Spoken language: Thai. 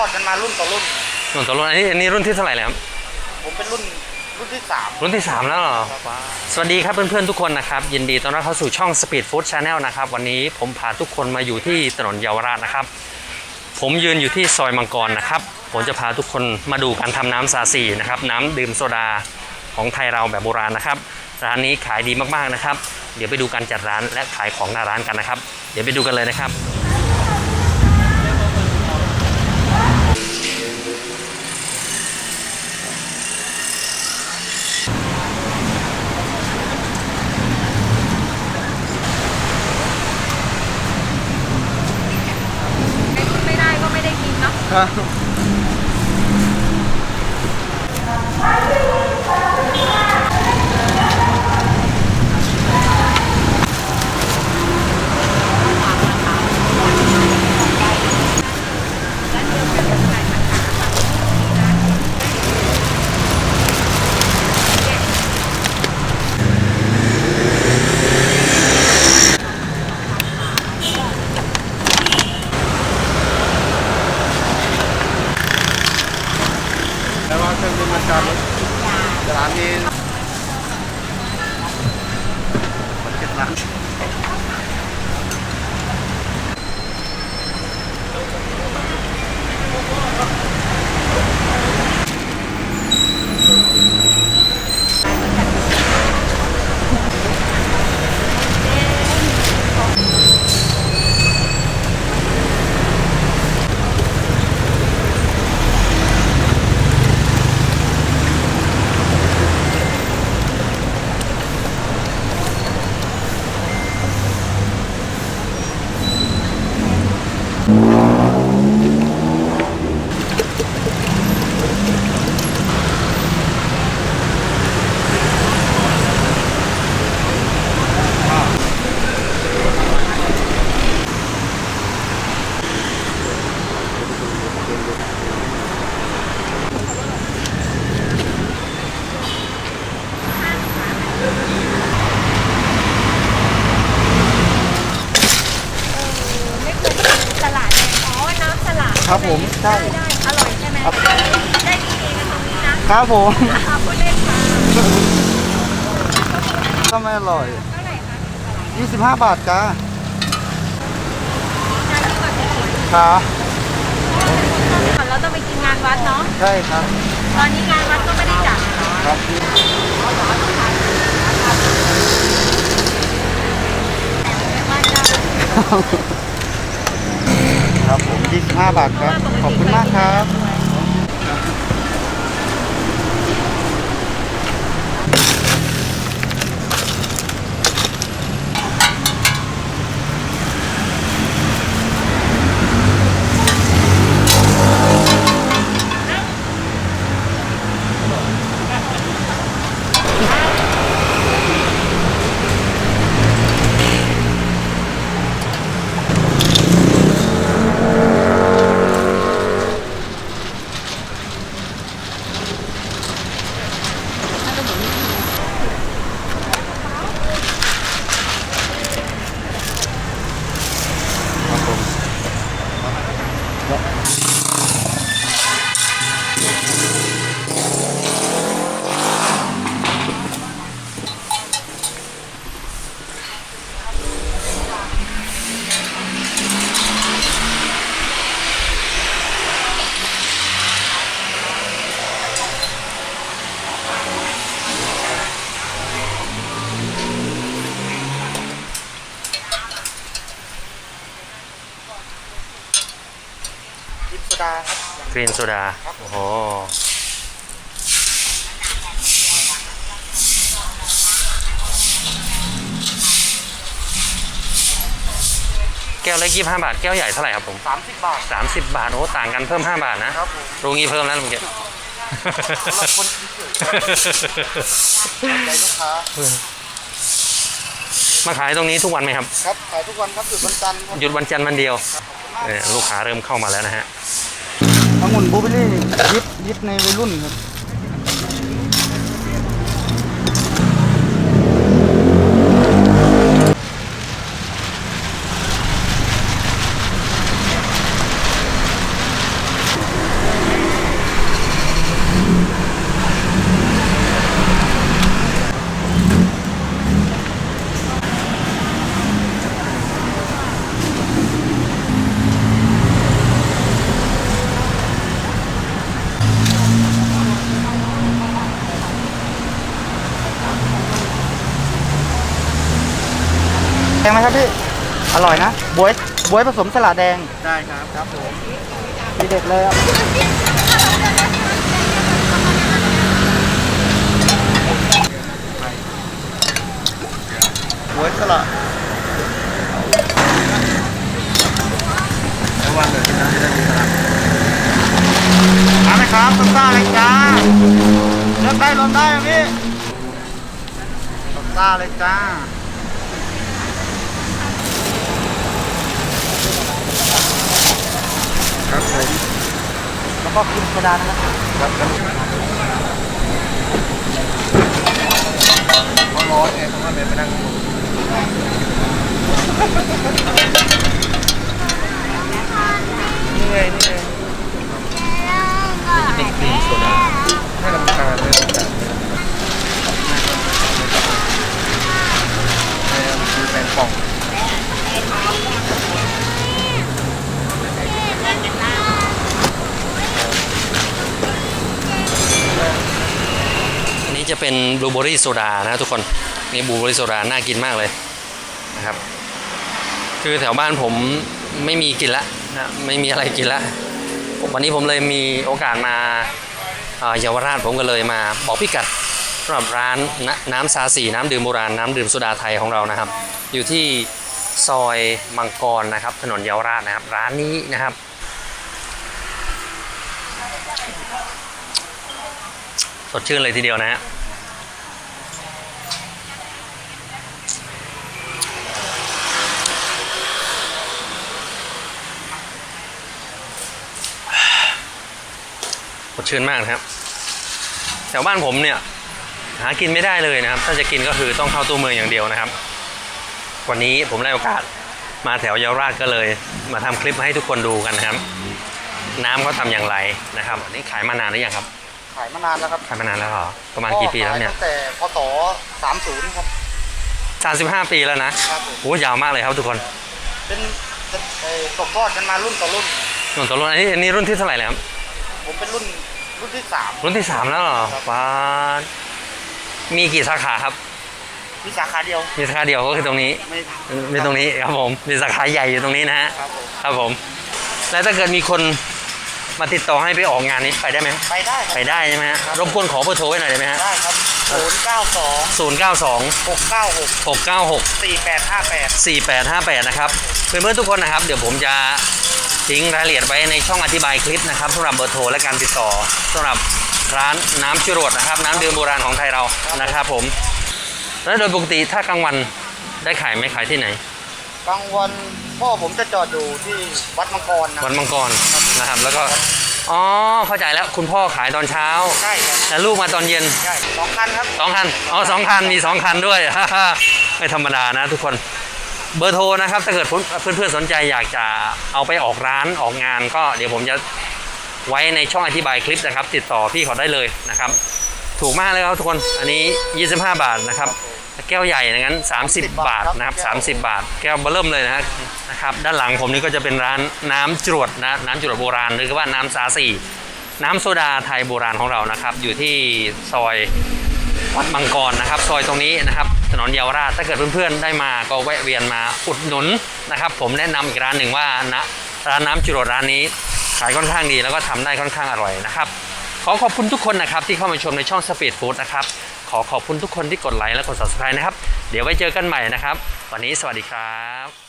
รุ่นต่อรุ่นรุ่นต่อรุ่นอันนี้อันนี้รุ่นที่เท่าไหร่แล้วครับผมเป็นรุ่นรุ่นที่สามรุ่นที่3แล้วเหรอสวัสดีครับเพื่อนๆทุกคนนะครับยินดีต้อนรับเข้าสู่ช่อง Speed Food Channel นะครับวันนี้ผมพาทุกคนมาอยู่ที่ถนนเยาวราชนะครับ ผมยืนอยู่ที่ซอยมังกรนะครับ ผมจะพาทุกคนมาดูการทำน้ำซาซีนะครับน้ำดื่มโซดาของไทยเราแบบโบราณนะครับร้านนี้ขายดีมากๆนะครับ เดี๋ยวไปดูการจัดร้านและขายของหน้าร้านกันนะครับ เดี๋ยวไปดูกันเลยนะครับ ไม่ได้ก็ไม่ได้ กินเนาะ แล้วว่าเครื่องบินมาจอดรถสถานี มันเจ็ดล้าน ไม่เคยกินสลัดเลยอ๋อ น้ำสลัด ครับผมใช่ได้ได้อร่อยใช่ไหมครับได้ดีๆกันตรงนี้นะครับผมขอบคุณเล่นค่ะก็ไม่อร่อยเท่าไหร่คะ25 บาทจ้าจานนี้ก่อนจะสวยครับก่อนเราต้องไปกินงานวัดเนาะใช่ครับตอนนี้งานวัดก็ไม่ได้จัดครับแต่ว่าจะ ครับผม25บาทครับ ขอบคุณมากครับครับ ดาครับกรีนโซดา โอ้โห แก้วเล็กยี่ห้าบาท แก้วใหญ่เท่าไหร่ครับผม30บาทสามสิบบาท โอ้ ต่างกันเพิ่มห้าบาทนะครับผมรู้งี้เพิ่มแล้วลุงเกียรติสำหรับคนที่เฉยใจลูกค้ามาขายตรงนี้ทุกวันไหมครับ ครับขายทุกวันครับหยุดวันจันทร์ครับหยุดวันจันทร์วันเดียวครับขอบคุณมากเนี่ยลูกค้าเริ่มเข้ามาแล้วนะฮะ องุ่นบลูเบอรี่ยิบยิบในวัยรุ่นครับ แดงไหมครับพี่ อร่อยนะบวยบวยผสมสลัดแดง ได้ครับครับผมทีเด็ดเลยครับบวยสลัดระวังเลยนะจะได้มีสลัดมาไหมครับต้นซ่าเลยจ้าเลือกได้ลงได้นะพี่ต้นซ่าเลยจ้า ครับผมแล้วก็กินโซดานะครับครับครับร้อนๆไงต้องทำเป็นไปนั่งนี่ไงนี่ไงเป็นครีมโซดาให้ลำคาญไม่ลำคาญเนี่ยคือแฟนป่อง อันนี้จะ เป็นบลูเบอรี่โซดานะทุกคนนี่บลูเบอรี่โซดาน่ากินมากเลยนะครับ คือแถวบ้านผมไม่มีกินละนะไม่มีอะไรกินละวันนี้ผมเลยมีโอกาสมาเยาวราชผมก็เลยมาบอกพิกัดสำหรับร้านนน้ำซาสีน้ำดื่มโบราณน้ำดื่มโซดาไทยของเรานะครับ อยู่ที่ซอยมังกรนะครับ ถนนเยาวราชนะครับ ร้านนี้นะครับ สดชื่นเลยทีเดียวนะฮะ ดชื่นมากนะครับแถวบ้านผมเนี่ย หากินไม่ได้เลยนะครับ ถ้าจะกินก็คือต้องเข้าตัวเมืองอย่างเดียวนะครับ วันนี้ผมได้โอกาสมาแถวเยาวราชก็เลย มาทำคลิปมาให้ทุกคนดูกันนะครับ น้ำเขาทำอย่างไรนะครับอันนี้ขายมานานหรือยังครับ ขายมานานแล้วครับขายมานานแล้วเหรอประมาณกี่ปีแล้วเนี่ยตั้งแต่พศ30ครับสามสิบห้าปีแล้วนะครับผมโอ้ยาวมากเลยครับทุกคน เป็นเป็นเอ่อตกทอดกันมารุ่นต่อรุ่นส่วนตัวรุ่นอันนี้อันนี้รุ่นที่เท่าไหร่แล้วครับผมเป็นรุ่น รุ่นที่สาม รุ่นที่สามแล้วเหรอครับว้าดมีกี่สาขาครับ มีสาขาเดียวมีสาขาเดียวก็คือตรงนี้ ไม่มีตรงนี้ครับผม มีสาขาใหญ่อยู่ตรงนี้นะฮะ ครับผมครับผม แล้วถ้าเกิดมีคนมาติดต่อให้ไปออกงานนี้ไปได้ไหมไปได้คไปรับ ได้ใช่ไหมฮะ รบกวนขอเบอร์โทรไว้หน่อยได้ไหมฮะได้ครับศูนย์เก้าสองศูนย์เก้าสองหกเก้าหกหกเก้าหก สี่แปดห้าแปด 4858 นะครับเพื่อนๆทุกคนนะครับ เดี๋ยวผมจะ ทิ้งรายละเอียดไว้ในช่องอธิบายคลิปนะครับสำหรับเบอร์โทรและการติดต่อสำหรับร้านน้ำจรวดนะครับ น้ำดื่มโบราณของไทยเรานะครับผม แล้วโดยปกติถ้ากลางวันได้ขายไหมขายที่ไหนกลางวันพ่อผมจะจอดอยู่ที่วัดมังกรนะวันมังกรนะครับ แล้วก็อ๋อเข้าใจแล้วคุณพ่อขายตอนเช้าใช่ครับแต่ลูกมาตอนเย็นใช่สองคันครับสองคันอ๋อสองคันมีสองคันด้วยไม่ธรรมดานะทุกคน เบอร์โทรนะครับถ้าเกิดเพื่อนๆสนใจอยากจะเอาไปออกร้านออกงาน ก็เดี๋ยวผมจะไว้ในช่องอธิบายคลิปนะครับ ติดต่อพี่เขาได้เลยนะครับ ถูกมากเลยครับทุกคนอันนี้ 25 บาทนะครับแก้วใหญ่อย่างนั้น 30 บาทนะครับ 30 บาท แก้วเบอร์เริ่มเลยนะฮะนะครับ ด้านหลังผมนี่ก็จะเป็นร้านน้ำจรวดนะน้ำจรวดโบราณหรือว่าน้ำซาซีน้ำโซดาไทยโบราณของเรานะครับ อยู่ที่ซอยวัดมังกรนะครับ ซอยตรงนี้นะครับ ถนนเยาวราชถ้าเกิดเพื่อนๆได้มาก็แวะเวียนมาอุดหนุนนะครับ ผมแนะนำอีกร้านหนึ่งว่านะร้านน้ำจรวดร้านนี้ขายค่อนข้างดีแล้วก็ทำได้ค่อนข้างอร่อยนะครับ ขอขอบคุณทุกคนนะครับที่เข้ามาชมในช่อง Speed Food นะครับ ขอขอบคุณทุกคนที่กดไลค์และกด subscribe นะครับ เดี๋ยวไว้เจอกันใหม่นะครับ วันนี้สวัสดีครับ